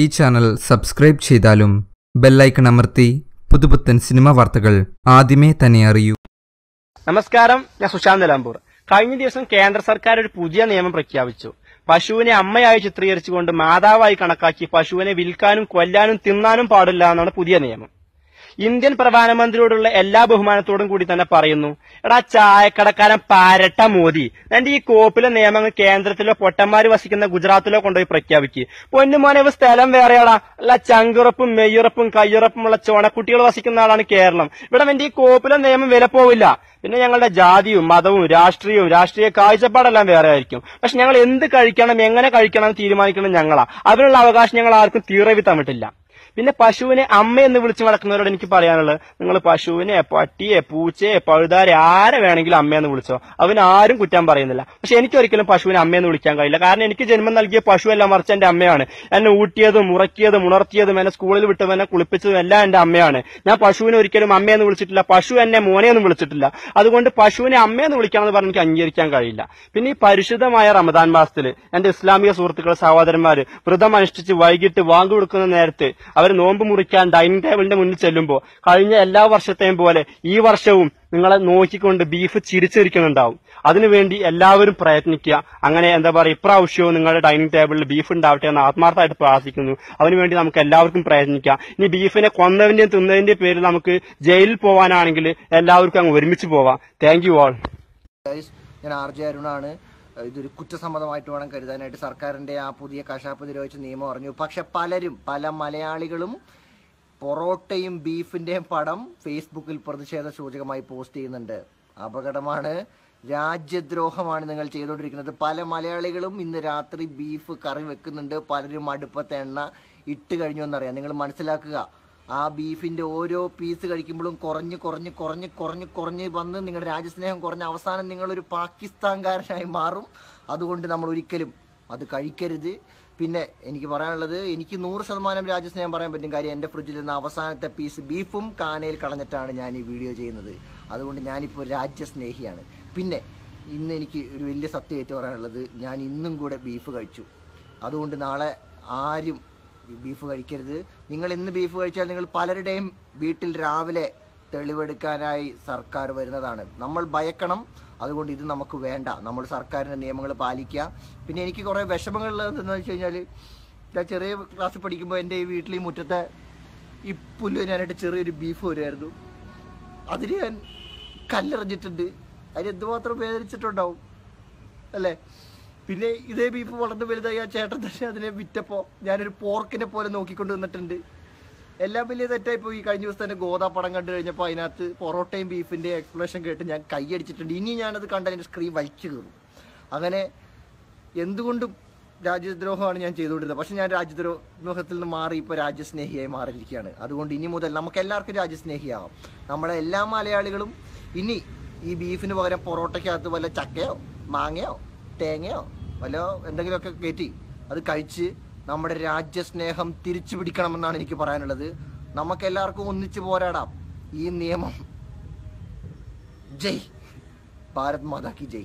ഈ channel subscribe ചെയ്താലും bell icon അമർത്തി പുതുപുത്തൻ സിനിമ വാർത്തകൾ ആദ്യമേ തന്നെ അറിയൂ. നമസ്കാരം ഞാൻ സുശാന്ത് നിലമ്പൂർ. കഴിഞ്ഞ ദിവസം കേന്ദ്ര സർക്കാർ ഒരു പുതിയ നിയമം പ്രഖ്യാപിച്ചു. പശുവിനെ അമ്മയായി ചിത്രീകരിച്ചുകൊണ്ട് മാതാവായി കണക്കാക്കി പശുവിനെ വിൽക്കാനും കൊല്ലാനും തിന്നാനും പാടില്ല എന്നാണ് പുതിയ നിയമം. ഇന്ത്യൻ പ്രധാനമന്ത്രിയോടുള്ള എല്ലാ ബഹുമാനത്തോടും കൂടി തന്നെ പറയുന്നു എടാ ചായക്കടക്കാരൻ പാരട്ട മോദി എന്റെ ഈ കോപ്പിലെ നിയമങ്ങൾ കേന്ദ്രത്തിലോ പൊട്ടന്മാര് വസിക്കുന്ന ഗുജറാത്തിലോ കൊണ്ടുപോയി പ്രഖ്യാപിക്കുക പൊന്നുമോനെ സ്ഥലം വേറെയാടാ. അല്ല ചങ്കുറപ്പും മെയ്യുറപ്പും കയ്യുറപ്പുമുള്ള ചോണക്കുട്ടികൾ വസിക്കുന്ന ആളാണ് കേരളം. ഇവിടെ എന്റെ ഈ കോപ്പിലെ നിയമം വില പോവില്ല. പിന്നെ ഞങ്ങളുടെ ജാതിയും മതവും രാഷ്ട്രീയവും രാഷ്ട്രീയ കാഴ്ചപ്പാടെല്ലാം വേറെ ആയിരിക്കും. പക്ഷെ ഞങ്ങൾ എന്ത് കഴിക്കണം എങ്ങനെ കഴിക്കണം തീരുമാനിക്കണം ഞങ്ങളാ. അതിനുള്ള അവകാശം ഞങ്ങൾ ആർക്കും തീറവി തന്നിട്ടില്ല പിന്നെ പശുവിനെ അമ്മ എന്ന് വിളിച്ചു നടക്കുന്നവരോട് എനിക്ക് പറയാനുള്ളത്. നിങ്ങൾ പശുവിനെ പട്ടിയെ പൂച്ചയെ പഴുതാരെ ആരെ വേണമെങ്കിലും അമ്മയെന്ന് വിളിച്ചോ. അവന് ആരും കുറ്റം പറയുന്നില്ല. പക്ഷെ എനിക്ക് ഒരിക്കലും പശുവിനെ അമ്മയെന്ന് വിളിക്കാൻ കഴിയില്ല. കാരണം എനിക്ക് ജന്മം നൽകിയ പശു എല്ലാം മറിച്ച് എന്റെ അമ്മയാണ്. എന്നെ ഊട്ടിയതും ഉറക്കിയതും ഉണർത്തിയതും എന്നെ സ്കൂളിൽ വിട്ടതും എന്നെ കുളിപ്പിച്ചതും എല്ലാം എന്റെ അമ്മയാണ്. ഞാൻ പശുവിനെ ഒരിക്കലും അമ്മയെന്ന് വിളിച്ചിട്ടില്ല. പശു എന്നെ മോനെയൊന്നും വിളിച്ചിട്ടില്ല. അതുകൊണ്ട് പശുവിനെ അമ്മയെന്ന് വിളിക്കാമെന്ന് പറഞ്ഞ് എനിക്ക് അംഗീകരിക്കാൻ കഴിയില്ല. പിന്നെ ഈ പരിശുദ്ധമായ റമദാൻ മാസത്തിൽ എന്റെ ഇസ്ലാമിക സുഹൃത്തുക്കൾ സഹോദരന്മാർ വ്രതം അനുഷ്ഠിച്ച് വൈകിട്ട് വാങ്ങു കൊടുക്കുന്ന നേരത്ത് അവർ നോമ്പ് മുറിക്കാൻ ഡൈനിങ് ടേബിളിന്റെ മുന്നിൽ ചെല്ലുമ്പോൾ കഴിഞ്ഞ എല്ലാ വർഷത്തെയും പോലെ ഈ വർഷവും നിങ്ങളെ നോക്കിക്കൊണ്ട് ബീഫ് ചിരിച്ചിരിക്കുന്നുണ്ടാവും. അതിനുവേണ്ടി എല്ലാവരും പ്രയത്നിക്കുക. അങ്ങനെ എന്താ പറയുക ഇപ്രാവശ്യവും നിങ്ങളുടെ ഡൈനിങ് ടേബിളിൽ ബീഫ് ഉണ്ടാവട്ടെ എന്ന് ആത്മാർത്ഥമായിട്ട് പ്രാർത്ഥിക്കുന്നു. അതിനുവേണ്ടി നമുക്ക് എല്ലാവർക്കും പ്രയത്നിക്കാം. ഇനി ബീഫിനെ കൊന്നതിന്റെയും തിന്നതിന്റെയും പേരിൽ നമുക്ക് ജയിലിൽ പോവാനാണെങ്കിൽ എല്ലാവർക്കും അങ്ങ് ഒരുമിച്ച് പോവാം. താങ്ക് യു ഓൾ ഞാൻ ആർ ജെ അരുണാണ്. ഇതൊരു കുറ്റസമ്മതമായിട്ട് വേണം കരുതാനായിട്ട് സർക്കാരിന്റെ ആ പുതിയ കശാപ്പ് നിരോധിച്ച നിയമം അറിഞ്ഞു. പക്ഷെ പലരും പല മലയാളികളും പൊറോട്ടയും ബീഫിന്റെയും പടം ഫേസ്ബുക്കിൽ പ്രതിഷേധ സൂചകമായി പോസ്റ്റ് ചെയ്യുന്നുണ്ട്. അപകടമാണ് രാജ്യദ്രോഹമാണ് നിങ്ങൾ ചെയ്തുകൊണ്ടിരിക്കുന്നത്. പല മലയാളികളും ഇന്ന് രാത്രി ബീഫ് കറി വെക്കുന്നുണ്ട്. പലരും അടുപ്പത്തെ എണ്ണ ഇട്ട് കഴിഞ്ഞു എന്നറിയാം. നിങ്ങൾ മനസ്സിലാക്കുക ആ ബീഫിന്റെ ഓരോ പീസ് കഴിക്കുമ്പോഴും കുറഞ്ഞ് കുറഞ്ഞ് കുറഞ്ഞ് കുറഞ്ഞ് കുറഞ്ഞ് വന്ന് നിങ്ങളുടെ രാജ്യസ്നേഹം കുറഞ്ഞ അവസാനം നിങ്ങളൊരു പാകിസ്ഥാൻകാരനായി മാറും. അതുകൊണ്ട് നമ്മൾ ഒരിക്കലും അത് കഴിക്കരുത്. പിന്നെ എനിക്ക് പറയാനുള്ളത് എനിക്ക് നൂറ് ശതമാനം രാജ്യസ്നേഹം പറയാൻ പറ്റും കാര്യം എന്റെ ഫ്രിഡ്ജിൽ നിന്ന് അവസാനത്തെ പീസ് ബീഫും കാനയിൽ കളഞ്ഞിട്ടാണ് ഞാൻ ഈ വീഡിയോ ചെയ്യുന്നത്. അതുകൊണ്ട് ഞാനിപ്പോൾ രാജ്യസ്നേഹിയാണ്. പിന്നെ ഇന്ന് എനിക്ക് ഒരു വലിയ സത്യമായിട്ട് പറയാനുള്ളത് ഞാൻ ഇന്നും കൂടെ ബീഫ് കഴിച്ചു. അതുകൊണ്ട് നാളെ ആരും ബീഫ് കഴിക്കരുത്. നിങ്ങൾ ഇന്ന് ബീഫ് കഴിച്ചാൽ നിങ്ങൾ പലരുടെയും വീട്ടിൽ രാവിലെ തെളിവെടുക്കാനായി സർക്കാർ വരുന്നതാണ്. നമ്മൾ ഭയക്കണം. അതുകൊണ്ട് ഇത് നമുക്ക് വേണ്ട. നമ്മൾ സർക്കാരിന്റെ നിയമങ്ങൾ പാലിക്കുക. പിന്നെ എനിക്ക് കുറേ വിഷമങ്ങളുള്ളത് എന്താണെന്ന് വെച്ച് കഴിഞ്ഞാൽ ഞാൻ ചെറിയ ക്ലാസ് പഠിക്കുമ്പോൾ എന്റെ ഈ വീട്ടിൽ ഈ മുറ്റത്തെ ഈ പുല്ല് ഞാനായിട്ട് ചെറിയൊരു ബീഫ് വരുമായിരുന്നു. അതിന് ഞാൻ കല്ലെറിഞ്ഞിട്ടുണ്ട്. അതിന് എന്തുമാത്രം വേദനിച്ചിട്ടുണ്ടാവും? അല്ലേ? പിന്നെ ഇതേ ബീഫ് വളർന്ന് വലുതായി ആ ചേട്ടൻ തന്നെ അതിനെ വിറ്റപ്പോൾ ഞാനൊരു പോർക്കിനെ പോലെ നോക്കിക്കൊണ്ട് നിന്നിട്ടുണ്ട്. എല്ലാം വലിയ തെറ്റായി പോയി കഴിഞ്ഞ ദിവസം തന്നെ ഗോദാ പടം കണ്ടു കഴിഞ്ഞപ്പോൾ അതിനകത്ത് പൊറോട്ടയും ബീഫിന്റെ എക്സ്പ്ലേഷൻ കേട്ട് ഞാൻ കൈയടിച്ചിട്ടുണ്ട് ഇനി ഞാനത് കണ്ട് അതിന്റെ സ്ക്രീൻ വലിച്ചു കയറും അങ്ങനെ എന്തുകൊണ്ടും രാജ്യദ്രോഹമാണ് ഞാൻ ചെയ്തുകൊണ്ടിരുന്നത്. പക്ഷെ ഞാൻ രാജ്യദ്രോഹത്തിൽ നിന്ന് മാറി ഇപ്പോൾ രാജ്യസ്നേഹിയായി മാറിയിരിക്കുകയാണ്. അതുകൊണ്ട് ഇനി മുതൽ നമുക്ക് എല്ലാവർക്കും രാജ്യസ്നേഹിയാവാം. നമ്മളെ എല്ലാ മലയാളികളും ഇനി ഈ ബീഫിന് പകരം പൊറോട്ടയ്ക്കകത്ത് വല്ല ചക്കയോ മാങ്ങയോ തേങ്ങയോ വല്ല എന്തെങ്കിലുമൊക്കെ കയറ്റി അത് കഴിച്ച് നമ്മുടെ രാജ്യസ്നേഹം തിരിച്ചു പിടിക്കണമെന്നാണ് എനിക്ക് പറയാനുള്ളത്. നമുക്ക് എല്ലാവർക്കും ഒന്നിച്ചു പോരാടാം. ഈ നിയമം ജയ്. ഭാരത് മാതാ ജയ്.